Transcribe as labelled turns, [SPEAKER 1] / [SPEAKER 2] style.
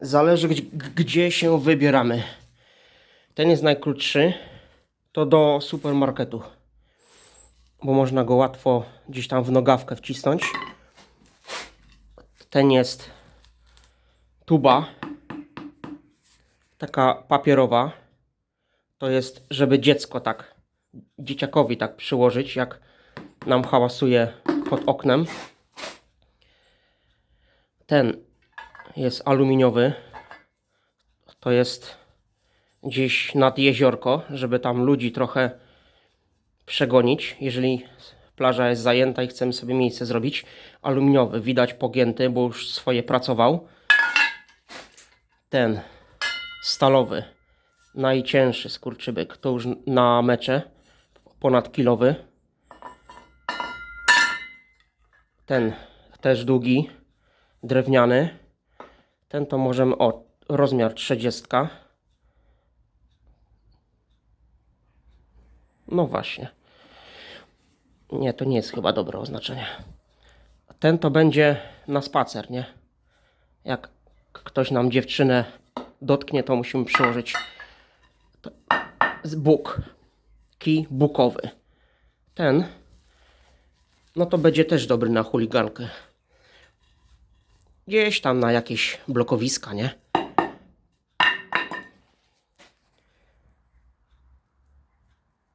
[SPEAKER 1] Zależy gdzie, się wybieramy. Ten jest najkrótszy. To do supermarketu. Bo można go łatwo gdzieś tam w nogawkę wcisnąć. Ten jest tuba. Taka papierowa. To jest, żeby dziecko tak, dzieciakowi tak przyłożyć, jak nam hałasuje pod oknem. Ten jest aluminiowy. To jest gdzieś nad jeziorko, żeby tam ludzi trochę przegonić, jeżeli plaża jest zajęta i chcemy sobie miejsce zrobić. Aluminiowy, widać pogięty, bo już swoje pracował. Ten stalowy, najcięższy skurczybyk, to już na mecze, ponad kilowy. Ten też długi, drewniany. Ten to możemy, o, rozmiar 30. No właśnie. Nie, to nie jest chyba dobre oznaczenie. Ten to będzie na spacer, nie? Jak ktoś nam dziewczynę dotknie, to musimy przyłożyć buk. Kij bukowy. Ten, no to będzie też dobry na chuligankę. Gdzieś tam na jakieś blokowiska, nie?